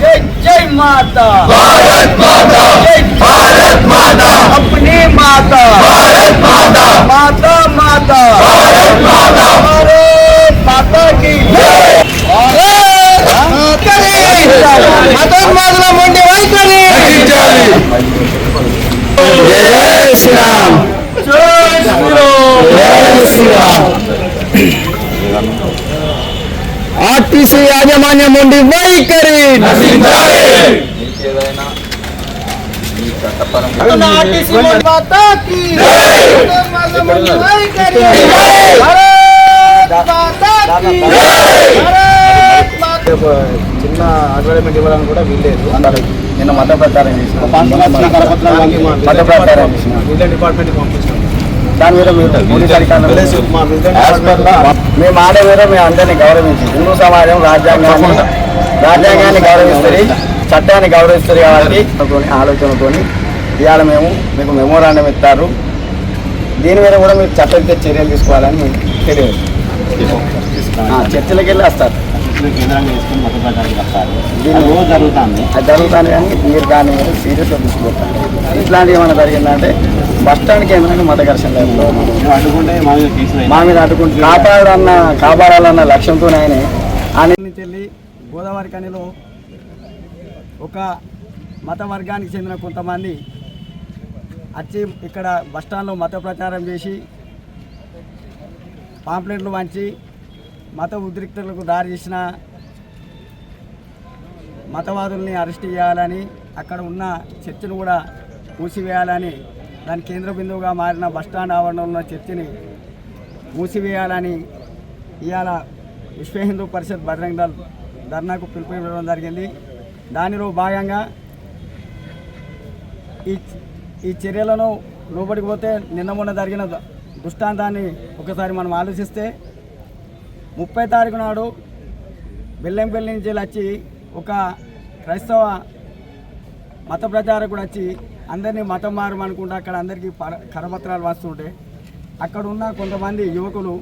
जय जय माता। भारत माता। भारत माता। अपने माता। भारत माता। माता माता। भारत माता। भारत माता की मदन मांगना मुंडे वही तो करे जय श्री राम। जय श्री राम। जय श्री राम। ఆర్టీసీ మాతాకి. వైఖరి. చిన్న అడ్వర్టైజ్మెంట్ ఇవ్వడానికి కూడా వీల్లేదు. నిన్న మత ప్రచారం చేసిన మత ప్రచారం చేసిన డిపార్ట్మెంట్ పంపించాం దాని మీద మీరు పోలీస్ అధికారులు మేము ఆడే వేరే మేము అందరినీ గౌరవించి హిందూ సమాజం రాజ్యాంగాన్ని రాజ్యాంగాన్ని గౌరవిస్తుంది చట్టాన్ని గౌరవిస్తుంది కాబట్టి అనుకోని ఆలోచనతోని ఇవాళ మేము మీకు మెమోరాండం ఇస్తారు. దీని మీద కూడా మీరు చట్టరీత్యా చర్యలు తీసుకోవాలని మీకు తెలియదు చర్చలకు వెళ్ళి వస్తారు జరుగుతుంది. అది జరుగుతుంది కానీ మీరు దాని మీద సీరియస్గా తీసుకుంటారు ఇట్లాంటివి ఏమైనా జరిగిందంటే బస్ స్టాండ్ కేంద్రంగా మత ఘర్షణ లేదు అడ్డుకుంటే మా మీద అడ్డుకుంటూ కాపాడాలన్న కాపాడాలన్న లక్ష్యంతో ఆయన. ఆయన నుంచి వెళ్ళి గోదావరి కనిలో ఒక మత వర్గానికి చెందిన కొంతమంది వచ్చి ఇక్కడ బస్టాండ్లో మత ప్రచారం చేసి పాంప్లెట్లు వంచి మత ఉద్రిక్తలకు దారి చేసిన మతవాదుల్ని అరెస్ట్ చేయాలని అక్కడ ఉన్న చర్చను కూడా మూసివేయాలని దాని కేంద్ర బిందువుగా మారిన బస్టాండ్ ఆవరణలో ఉన్న చర్చిని మూసివేయాలని ఇవాళ విశ్వ హిందూ పరిషత్ బజరంగ దళ్ ధర్నాకు పిలుపునివ్వడం జరిగింది. దానిలో భాగంగా ఈ ఈ చర్యలను లోబడికి పోతే నిన్న మొన్న జరిగిన దృష్టాంతాన్ని ఒకసారి మనం ఆలోచిస్తే ముప్పై తారీఖు నాడు బెల్లంపల్లి నుంచి వచ్చి ఒక క్రైస్తవ మత ప్రచారకుడు వచ్చి అందరినీ మతం మారమనుకుంటే అక్కడ అందరికీ పర- కరపత్రాలు వస్తుంటే అక్కడ ఉన్న కొంతమంది యువకులు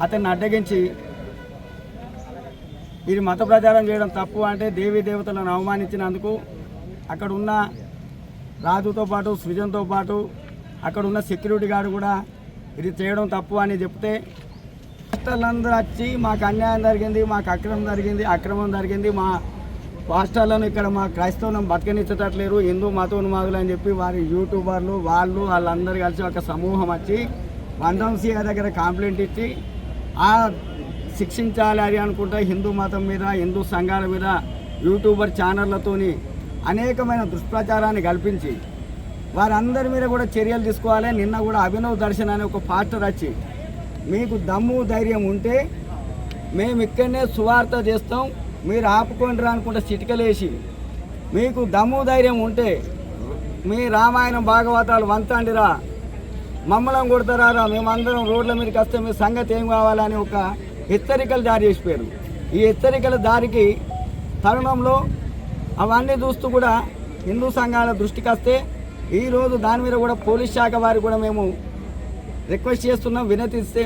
అతన్ని అడ్డగించి ఇది మత ప్రచారం చేయడం తప్పు అంటే దేవీ దేవతలను అవమానించినందుకు అక్కడ ఉన్న రాజుతో పాటు సృజన్తో పాటు అక్కడ ఉన్న సెక్యూరిటీ గార్డు కూడా ఇది చేయడం తప్పు అని చెప్తే పాస్టర్లందరూ వచ్చి మాకు అన్యాయం జరిగింది మాకు అక్రమం జరిగింది అక్రమం జరిగింది మా పాస్టర్లను ఇక్కడ మా క్రైస్తవం బతకనిచ్చట్లేరు హిందూ మతోన్మాదులు అని చెప్పి వారి యూట్యూబర్లు వాళ్ళు వాళ్ళందరూ కలిసి ఒక సమూహం వచ్చి వంశీ దగ్గర కంప్లైంట్ ఇచ్చి ఆ శిక్షించాలి అని అనుకుంటే హిందూ మతం మీద హిందూ సంఘాల మీద యూట్యూబర్ ఛానళ్ళతోని అనేకమైన దుష్ప్రచారాన్ని కల్పించి వారందరి మీద కూడా చర్యలు తీసుకోవాలి. నిన్న కూడా అభినవ్ దర్శన్ అనే ఒక పాస్టర్ వచ్చి మీకు దమ్ము ధైర్యం ఉంటే మేము ఇక్కడనే సువార్త చేస్తాం మీరు ఆపుకొని రానుకుంటే చిటికలేసి మీకు దమ్ము ధైర్యం ఉంటే మీ రామాయణం భాగవతాలు వంతండిరా మమ్మల్ని కొడతారా రా. మేమందరం రోడ్ల మీదకి వస్తే మీ సంగతి ఏం కావాలని ఒక హెచ్చరికలు దారి చేసిపోయారు. ఈ హెచ్చరికల దారికి తరుణంలో అవన్నీ చూస్తూ కూడా హిందూ సంఘాల దృష్టికి వస్తే ఈరోజు దాని మీద కూడా పోలీస్ శాఖ వారికి కూడా మేము రిక్వెస్ట్ చేస్తున్నాం వినతిస్తే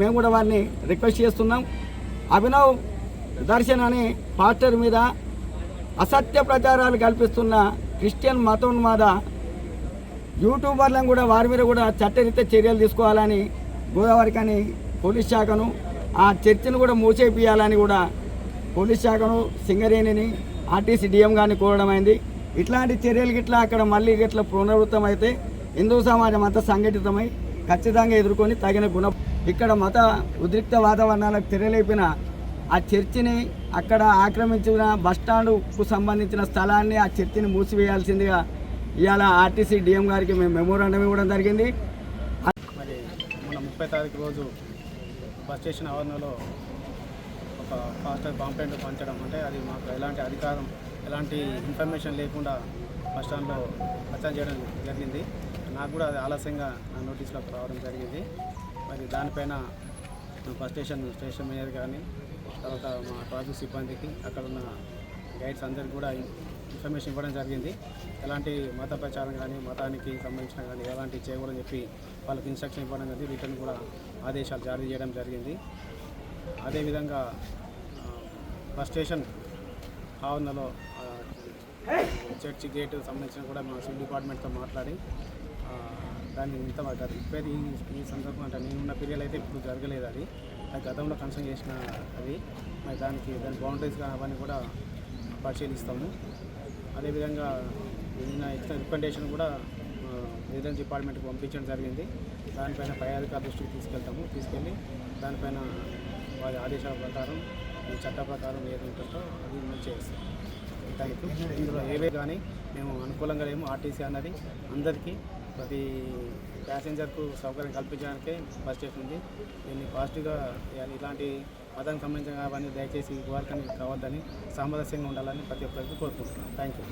మేము కూడా వారిని రిక్వెస్ట్ చేస్తున్నాం. అభినవ్ దర్శన్ అనే పాస్టర్ మీద అసత్య ప్రచారాలు కల్పిస్తున్న క్రిస్టియన్ మతోన్మాద యూట్యూబర్లను కూడా వారి మీద కూడా చట్టరీత్యా చర్యలు తీసుకోవాలని గోదావరి కానీ పోలీస్ శాఖను ఆ చర్చను కూడా మూసేపియాలని కూడా పోలీస్ శాఖను సింగరేణిని ఆర్టీసీ డిఎం గారిని కోరడం అయింది. ఇట్లాంటి చర్యలు గిట్లా అక్కడ మళ్ళీ గిట్లా పునరావృతం అయితే హిందూ సమాజం అంతా సంఘటితమై ఖచ్చితంగా ఎదుర్కొని తగిన గుణ ఇక్కడ మత ఉద్రిక్త వాతావరణాలకు తెరలేపిన ఆ చర్చిని అక్కడ ఆక్రమించిన బస్టాండ్కు సంబంధించిన స్థలాన్ని ఆ చర్చిని మూసివేయాల్సిందిగా ఇవాళ ఆర్టీసీ డిఎం గారికి మేము మెమోరాండం ఇవ్వడం జరిగింది. మరి మొన్న ముప్పై తారీఖు రోజు బస్ స్టేషన్ ఆవరణలో ఒక ఫాస్టర్ కాంప్లైంట్ పంచడం. అంటే అది మాకు ఎలాంటి అధికారం ఎలాంటి ఇన్ఫర్మేషన్ లేకుండా బస్ స్టాండ్లో హత్య చేయడం జరిగింది. నాకు కూడా అది ఆలస్యంగా నా నోటీస్లోకి రావడం జరిగింది. మరి దానిపైన బస్ స్టేషన్ స్టేషన్ మేనేజర్ కానీ తర్వాత మా ట్రాఫిక్ సిబ్బందికి అక్కడ ఉన్న గైడ్స్ అందరికి కూడా ఇన్ఫర్మేషన్ ఇవ్వడం జరిగింది. ఎలాంటి మత ప్రచారం కానీ మతానికి సంబంధించిన కానీ ఎలాంటి చేయకూడదని చెప్పి వాళ్ళకి ఇన్స్ట్రక్షన్ ఇవ్వడం జరిగింది రిటర్న్ కూడా ఆదేశాలు జారీ చేయడం జరిగింది. అదేవిధంగా బస్ స్టేషన్ ఆవరణలో చర్చి గేట్ సంబంధించిన కూడా మా సివిల్ డిపార్ట్మెంట్తో మాట్లాడి దాన్ని ఇంత గత ఈ సందర్భం అంటే నేనున్న పీరియడ్ అయితే ఇప్పుడు జరగలేదు అది. గతంలో కన్సల్ట్ చేసిన అది. మరి దానికి దాని బౌండరీస్ అవన్నీ కూడా పరిశీలిస్తాము. అదేవిధంగా నిన్న ఇచ్చిన రికమెండేషన్ కూడా విజిలెన్స్ డిపార్ట్మెంట్కి పంపించడం జరిగింది. దానిపైన పై అధికారుల దృష్టికి తీసుకెళ్తాము. తీసుకెళ్ళి దానిపైన వారి ఆదేశాల ప్రకారం చట్ట ప్రకారం ఏదంటుందో అది మేము చేస్తాం. థ్యాంక్ యూ ఇందులో ఏవే కానీ మేము అనుకూలంగా లేము. ఆర్టీసీ అన్నది అందరికీ ప్రతి ప్యాసింజర్కు సౌకర్యం కల్పించడానికే బస్ స్టేషన్ ఉంది. దీన్ని పాజిటివ్గా ఇలాంటి మతానికి సంబంధించిన అవన్నీ దయచేసి వారికని కావద్దని సామరస్యంగా ఉండాలని ప్రతి ఒక్కరికి కోరుకుంటున్నాను. Thank you